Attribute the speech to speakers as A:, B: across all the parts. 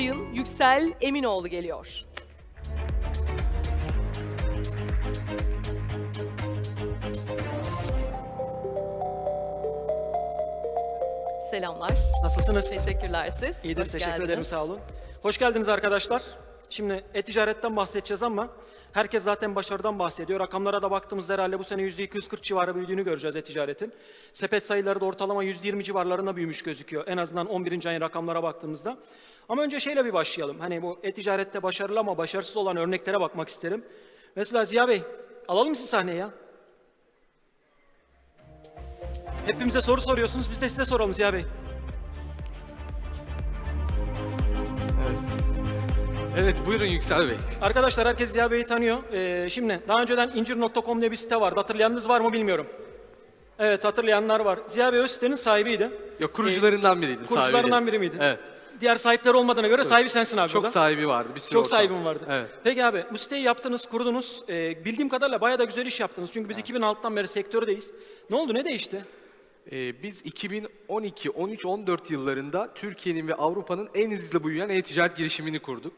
A: Sayın Yüksel Eminoğlu geliyor. Selamlar.
B: Nasılsınız?
A: Teşekkürler siz.
B: İyidir,
A: Hoş
B: teşekkür
A: geldiniz.
B: ederim, sağ olun. Hoş geldiniz arkadaşlar. Şimdi e-ticaretten bahsedeceğiz ama herkes zaten başarıdan bahsediyor. Rakamlara da baktığımızda herhalde bu sene %240 civarı büyüdüğünü göreceğiz e-ticaretin. Sepet sayıları da ortalama %20 civarlarında büyümüş gözüküyor. En azından 11. ayın rakamlara baktığımızda. Ama önce şeyle bir başlayalım. Hani bu e-ticarette başarılı ama başarısız olan örneklere bakmak isterim. Mesela Ziya Bey, alalım sizi sahneye ya. Hepimize soru soruyorsunuz, biz de size soralım Ziya Bey.
C: Evet. Evet buyurun Yüksel Bey.
B: Arkadaşlar herkes Ziya Bey'i tanıyor. Ee, şimdi daha önceden incir.com diye bir site vardı. Hatırlayanınız var mı bilmiyorum. Evet hatırlayanlar var. Ziya Bey o sitenin sahibiydi.
C: Yok kurucularından biriydim.
B: Ee, Kurucularından
C: sahibi
B: biri miydin?
C: Evet.
B: Diğer sahipler olmadığına göre sahibi sensin abi
C: Çok
B: burada.
C: sahibi vardı. Bir sürü
B: Çok
C: ortam.
B: sahibim vardı.
C: Evet.
B: Peki abi bu siteyi yaptınız, kurdunuz. Ee, bildiğim kadarıyla bayağı da güzel iş yaptınız. Çünkü biz 2006'dan beri sektördeyiz. Ne oldu, ne değişti?
C: Ee, biz 2012, 13, 14 yıllarında Türkiye'nin ve Avrupa'nın en hızlı büyüyen e-ticaret girişimini kurduk.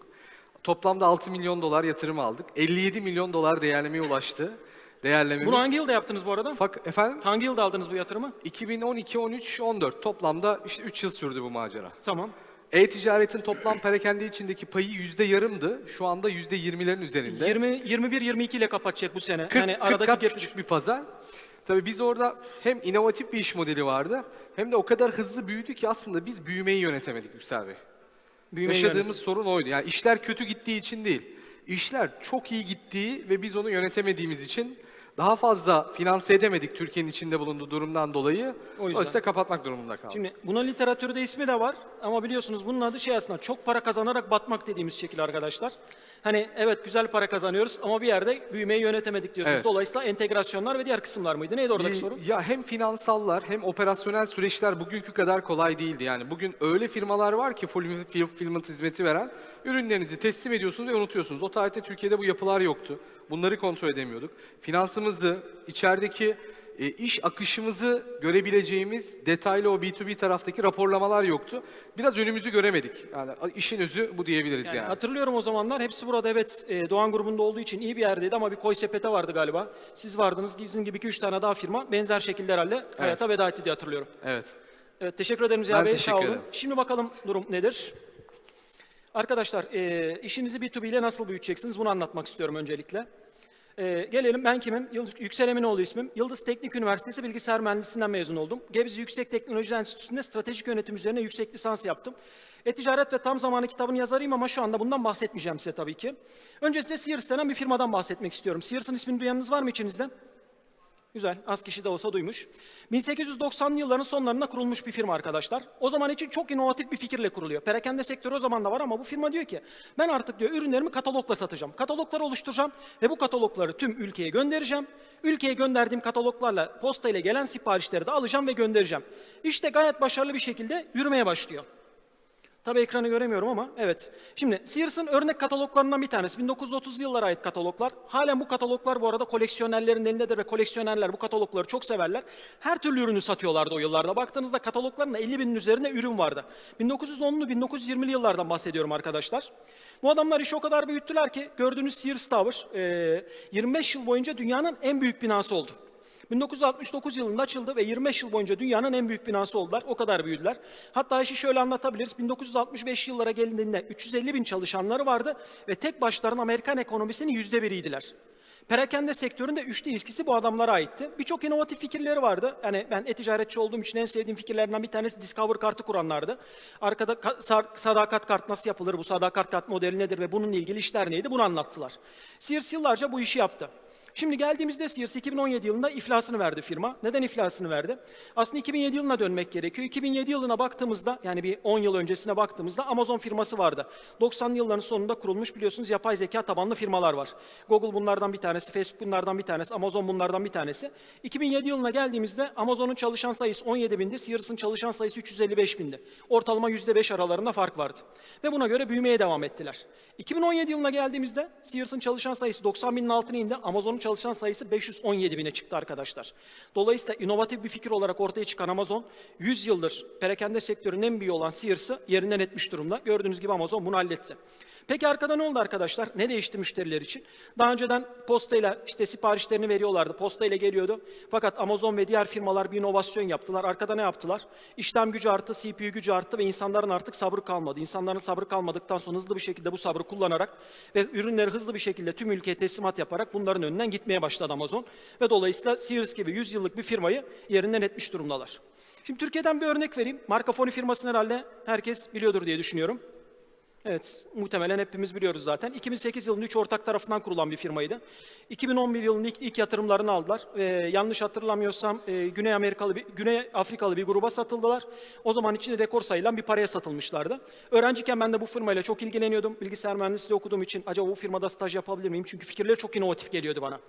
C: Toplamda 6 milyon dolar yatırım aldık. 57 milyon dolar değerlemeye ulaştı. Değerlememiz.
B: Bunu hangi yılda yaptınız bu arada?
C: Fak, efendim?
B: Hangi yılda aldınız bu yatırımı?
C: 2012, 13, 14 toplamda işte 3 yıl sürdü bu macera.
B: Tamam.
C: E-ticaretin toplam perakende içindeki payı yüzde yarımdı. Şu anda yüzde yirmilerin üzerinde.
B: 20, 21-22 ile kapatacak bu sene.
C: 40,
B: yani
C: 40
B: aradaki
C: kat
B: gap
C: küçük bir pazar. Tabii biz orada hem inovatif bir iş modeli vardı hem de o kadar hızlı büyüdü ki aslında biz büyümeyi yönetemedik Yüksel Bey.
B: büyümeyi
C: Yaşadığımız sorun oydu. Yani işler kötü gittiği için değil. İşler çok iyi gittiği ve biz onu yönetemediğimiz için daha fazla finanse edemedik Türkiye'nin içinde bulunduğu durumdan dolayı.
B: O yüzden.
C: Dolayısıyla kapatmak durumunda kaldık.
B: Şimdi buna literatürde ismi de var ama biliyorsunuz bunun adı şey aslında çok para kazanarak batmak dediğimiz şekil arkadaşlar. Hani evet güzel para kazanıyoruz ama bir yerde büyümeyi yönetemedik diyorsunuz.
C: Evet.
B: Dolayısıyla entegrasyonlar ve diğer kısımlar mıydı? Neydi oradaki
C: Ee,
B: soru?
C: Ya hem finansallar hem operasyonel süreçler bugünkü kadar kolay değildi. Yani bugün öyle firmalar var ki full fulfillment hizmeti veren ürünlerinizi teslim ediyorsunuz ve unutuyorsunuz. O tarihte Türkiye'de bu yapılar yoktu. Bunları kontrol edemiyorduk. Finansımızı, içerideki e, iş akışımızı görebileceğimiz detaylı o B2B taraftaki raporlamalar yoktu. Biraz önümüzü göremedik. Yani işin özü bu diyebiliriz yani.
B: Yani Hatırlıyorum o zamanlar hepsi burada evet e, Doğan grubunda olduğu için iyi bir yerdeydi ama bir koy sepete vardı galiba. Siz vardınız sizin gibi 2-3 tane daha firma benzer şekilde herhalde hayata veda etti diye hatırlıyorum.
C: Evet.
B: Evet teşekkür ederim Ziya
C: Ben
B: Bey. Sağ olun.
C: ederim.
B: Şimdi bakalım durum nedir? Arkadaşlar e, işinizi B2B ile nasıl büyüteceksiniz bunu anlatmak istiyorum öncelikle. E, gelelim ben kimim? Yıldız, Yüksel Eminoğlu ismim. Yıldız Teknik Üniversitesi Bilgisayar Mühendisliğinden mezun oldum. Gebze Yüksek Teknoloji Enstitüsü'nde stratejik yönetim üzerine yüksek lisans yaptım. E-Ticaret ve Tam Zamanı kitabın yazarıyım ama şu anda bundan bahsetmeyeceğim size tabii ki. Önce size Sears denen bir firmadan bahsetmek istiyorum. Sears'ın ismini duyanınız var mı içinizde? Güzel, az kişi de olsa duymuş. 1890'lı yılların sonlarında kurulmuş bir firma arkadaşlar. O zaman için çok inovatif bir fikirle kuruluyor. Perakende sektörü o zaman da var ama bu firma diyor ki ben artık diyor ürünlerimi katalogla satacağım. Katalogları oluşturacağım ve bu katalogları tüm ülkeye göndereceğim. Ülkeye gönderdiğim kataloglarla posta gelen siparişleri de alacağım ve göndereceğim. İşte gayet başarılı bir şekilde yürümeye başlıyor. Tabii ekranı göremiyorum ama evet. Şimdi Sears'ın örnek kataloglarından bir tanesi. 1930 yıllara ait kataloglar. Halen bu kataloglar bu arada koleksiyonerlerin elindedir ve koleksiyonerler bu katalogları çok severler. Her türlü ürünü satıyorlardı o yıllarda. Baktığınızda katalogların 50 binin üzerinde ürün vardı. 1910'lu 1920'li yıllardan bahsediyorum arkadaşlar. Bu adamlar işi o kadar büyüttüler ki gördüğünüz Sears Tower e, 25 yıl boyunca dünyanın en büyük binası oldu. 1969 yılında açıldı ve 25 yıl boyunca dünyanın en büyük binası oldular. O kadar büyüdüler. Hatta işi şöyle anlatabiliriz. 1965 yıllara gelindiğinde 350 bin çalışanları vardı ve tek başlarına Amerikan ekonomisinin yüzde biriydiler. Perakende sektöründe üçte ilişkisi bu adamlara aitti. Birçok inovatif fikirleri vardı. Yani ben e-ticaretçi olduğum için en sevdiğim fikirlerden bir tanesi Discover kartı kuranlardı. Arkada ka- sa- sadakat kart nasıl yapılır, bu sadakat kart modeli nedir ve bununla ilgili işler neydi bunu anlattılar. Sears yıllarca bu işi yaptı. Şimdi geldiğimizde Sears 2017 yılında iflasını verdi firma. Neden iflasını verdi? Aslında 2007 yılına dönmek gerekiyor. 2007 yılına baktığımızda yani bir 10 yıl öncesine baktığımızda Amazon firması vardı. 90'lı yılların sonunda kurulmuş biliyorsunuz yapay zeka tabanlı firmalar var. Google bunlardan bir tanesi, Facebook bunlardan bir tanesi, Amazon bunlardan bir tanesi. 2007 yılına geldiğimizde Amazon'un çalışan sayısı 17 bindi, Sears'ın çalışan sayısı 355 bindi. Ortalama %5 aralarında fark vardı. Ve buna göre büyümeye devam ettiler. 2017 yılına geldiğimizde Sears'ın çalışan sayısı 90 binin altına indi, Amazon'un çalışan sayısı 517 bine çıktı arkadaşlar. Dolayısıyla inovatif bir fikir olarak ortaya çıkan Amazon 100 yıldır perakende sektörünün en büyüğü olan Sears'ı yerinden etmiş durumda. Gördüğünüz gibi Amazon bunu halletti. Peki arkada ne oldu arkadaşlar? Ne değişti müşteriler için? Daha önceden postayla işte siparişlerini veriyorlardı. Postayla geliyordu. Fakat Amazon ve diğer firmalar bir inovasyon yaptılar. Arkada ne yaptılar? İşlem gücü arttı, CPU gücü arttı ve insanların artık sabrı kalmadı. İnsanların sabrı kalmadıktan sonra hızlı bir şekilde bu sabrı kullanarak ve ürünleri hızlı bir şekilde tüm ülkeye teslimat yaparak bunların önünden gitmeye başladı Amazon. Ve dolayısıyla Sears gibi 100 yıllık bir firmayı yerinden etmiş durumdalar. Şimdi Türkiye'den bir örnek vereyim. Markafoni firmasını herhalde herkes biliyordur diye düşünüyorum. Evet, muhtemelen hepimiz biliyoruz zaten. 2008 yılında 3 ortak tarafından kurulan bir firmaydı. 2011 yılında ilk, ilk yatırımlarını aldılar. Ee, yanlış hatırlamıyorsam e, Güney Amerikalı, bir, Güney Afrikalı bir gruba satıldılar. O zaman için rekor sayılan bir paraya satılmışlardı. Öğrenciyken ben de bu firmayla çok ilgileniyordum. Bilgisayar mühendisliği okuduğum için acaba bu firmada staj yapabilir miyim? Çünkü fikirleri çok inovatif geliyordu bana.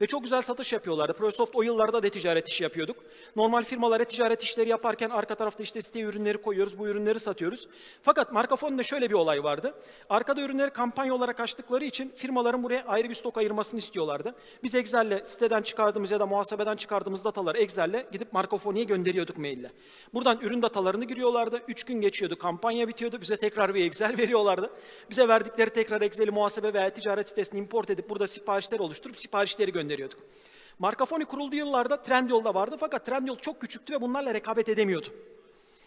B: Ve çok güzel satış yapıyorlardı. Prosoft o yıllarda da ticaret işi yapıyorduk. Normal firmalara ticaret işleri yaparken arka tarafta işte siteye ürünleri koyuyoruz, bu ürünleri satıyoruz. Fakat Markafon'da şöyle bir olay vardı. Arkada ürünleri kampanya olarak açtıkları için firmaların buraya ayrı bir stok ayırmasını istiyorlardı. Biz Excel'le siteden çıkardığımız ya da muhasebeden çıkardığımız dataları Excel'le gidip Markafoni'ye gönderiyorduk maille. Buradan ürün datalarını giriyorlardı. Üç gün geçiyordu, kampanya bitiyordu. Bize tekrar bir Excel veriyorlardı. Bize verdikleri tekrar Excel'i muhasebe veya ticaret sitesine import edip burada siparişler oluşturup siparişleri gönderiyorduk. Markafoni kurulduğu yıllarda Trendyol'da vardı fakat Trendyol çok küçüktü ve bunlarla rekabet edemiyordu.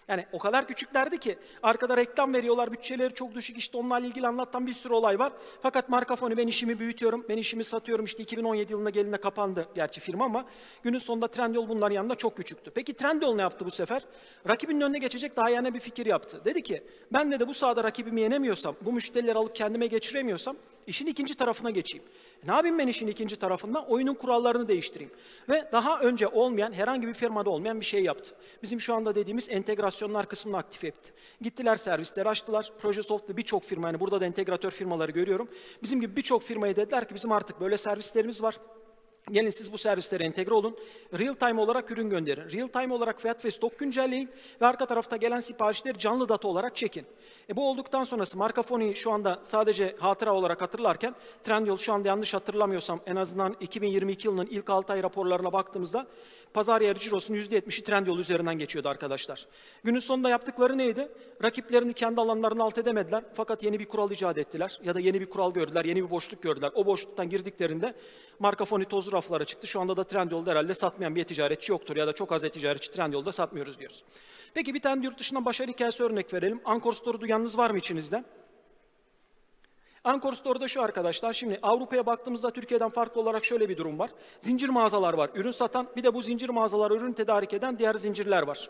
B: Yani o kadar küçüklerdi ki arkada reklam veriyorlar, bütçeleri çok düşük işte onlarla ilgili anlatan bir sürü olay var. Fakat Markafoni ben işimi büyütüyorum, ben işimi satıyorum işte 2017 yılında gelinde kapandı gerçi firma ama günün sonunda Trendyol bunların yanında çok küçüktü. Peki Trendyol ne yaptı bu sefer? Rakibinin önüne geçecek daha yana bir fikir yaptı. Dedi ki ben de bu sahada rakibimi yenemiyorsam, bu müşterileri alıp kendime geçiremiyorsam işin ikinci tarafına geçeyim. Ne yapayım ben işin ikinci tarafında? Oyunun kurallarını değiştireyim. Ve daha önce olmayan, herhangi bir firmada olmayan bir şey yaptı. Bizim şu anda dediğimiz entegrasyonlar kısmını aktif etti. Gittiler servisleri açtılar. Projesoft ve birçok firma, yani burada da entegratör firmaları görüyorum. Bizim gibi birçok firmaya dediler ki bizim artık böyle servislerimiz var. Gelin siz bu servislere entegre olun. Real time olarak ürün gönderin. Real time olarak fiyat ve stok güncelleyin. Ve arka tarafta gelen siparişleri canlı data olarak çekin. E bu olduktan sonrası Markafoni'yi şu anda sadece hatıra olarak hatırlarken Trendyol şu anda yanlış hatırlamıyorsam en azından 2022 yılının ilk 6 ay raporlarına baktığımızda pazar yeri cirosunun %70'i Trendyol üzerinden geçiyordu arkadaşlar. Günün sonunda yaptıkları neydi? Rakiplerini kendi alanlarına alt edemediler fakat yeni bir kural icat ettiler ya da yeni bir kural gördüler, yeni bir boşluk gördüler. O boşluktan girdiklerinde Markafoni tozu raflara çıktı. Şu anda da Trendyol'da herhalde satmayan bir e-ticaretçi yoktur ya da çok az e-ticaretçi Trendyol'da satmıyoruz diyoruz. Peki bir tane yurt dışından başarı hikayesi örnek verelim. Ankor Store'u duyanınız var mı içinizde? Ankor Store'da şu arkadaşlar, şimdi Avrupa'ya baktığımızda Türkiye'den farklı olarak şöyle bir durum var. Zincir mağazalar var, ürün satan, bir de bu zincir mağazalara ürün tedarik eden diğer zincirler var.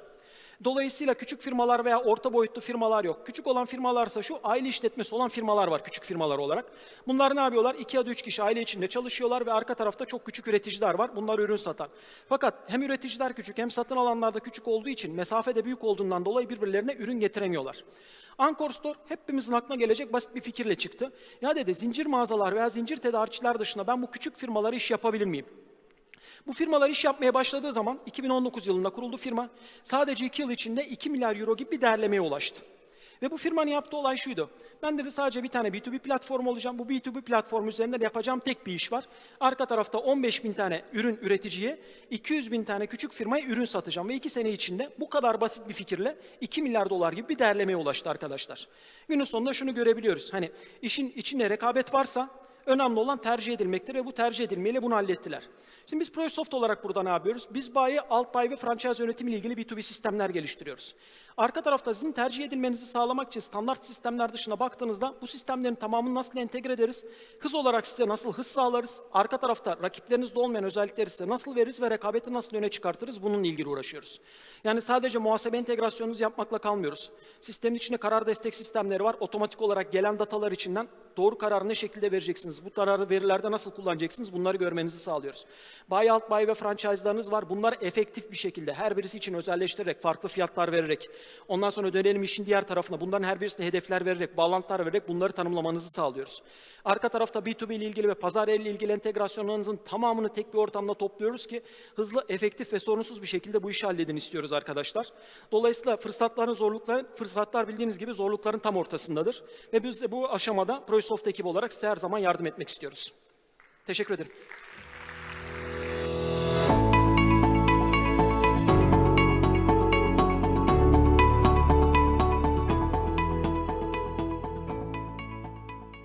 B: Dolayısıyla küçük firmalar veya orta boyutlu firmalar yok. Küçük olan firmalarsa şu aile işletmesi olan firmalar var küçük firmalar olarak. Bunlar ne yapıyorlar? İki ya da üç kişi aile içinde çalışıyorlar ve arka tarafta çok küçük üreticiler var. Bunlar ürün satan. Fakat hem üreticiler küçük hem satın alanlar da küçük olduğu için mesafe de büyük olduğundan dolayı birbirlerine ürün getiremiyorlar. Ankor Store hepimizin aklına gelecek basit bir fikirle çıktı. Ya dedi zincir mağazalar veya zincir tedarikçiler dışında ben bu küçük firmalara iş yapabilir miyim? Bu firmalar iş yapmaya başladığı zaman 2019 yılında kuruldu firma. Sadece 2 yıl içinde 2 milyar euro gibi bir değerlemeye ulaştı. Ve bu firmanın yaptığı olay şuydu. Ben dedi sadece bir tane B2B platform olacağım. Bu B2B platform üzerinden yapacağım tek bir iş var. Arka tarafta 15 bin tane ürün üreticiye, 200 bin tane küçük firmaya ürün satacağım. Ve 2 sene içinde bu kadar basit bir fikirle 2 milyar dolar gibi bir değerlemeye ulaştı arkadaşlar. Günün sonunda şunu görebiliyoruz. Hani işin içinde rekabet varsa önemli olan tercih edilmektir ve bu tercih edilmeyle bunu hallettiler. Şimdi biz Prosoft olarak burada ne yapıyoruz? Biz bayi, alt bayi ve franchise yönetimiyle ilgili B2B sistemler geliştiriyoruz. Arka tarafta sizin tercih edilmenizi sağlamak için standart sistemler dışına baktığınızda bu sistemlerin tamamını nasıl entegre ederiz? Hız olarak size nasıl hız sağlarız? Arka tarafta rakiplerinizde olmayan özellikleri size nasıl veririz ve rekabeti nasıl öne çıkartırız? Bununla ilgili uğraşıyoruz. Yani sadece muhasebe entegrasyonunuzu yapmakla kalmıyoruz. Sistemin içinde karar destek sistemleri var. Otomatik olarak gelen datalar içinden doğru kararı ne şekilde vereceksiniz? Bu kararı verilerde nasıl kullanacaksınız? Bunları görmenizi sağlıyoruz. Alt bayi ve franchise'larınız var. Bunlar efektif bir şekilde her birisi için özelleştirerek, farklı fiyatlar vererek, ondan sonra dönelim işin diğer tarafına. Bunların her birisine hedefler vererek, bağlantılar vererek bunları tanımlamanızı sağlıyoruz. Arka tarafta B2B ile ilgili ve pazar ile ilgili entegrasyonlarınızın tamamını tek bir ortamda topluyoruz ki hızlı, efektif ve sorunsuz bir şekilde bu işi halledin istiyoruz arkadaşlar. Dolayısıyla fırsatların, zorlukların, fırsatlar bildiğiniz gibi zorlukların tam ortasındadır. Ve biz de bu aşamada Prosoft ekibi olarak size her zaman yardım etmek istiyoruz. Teşekkür ederim.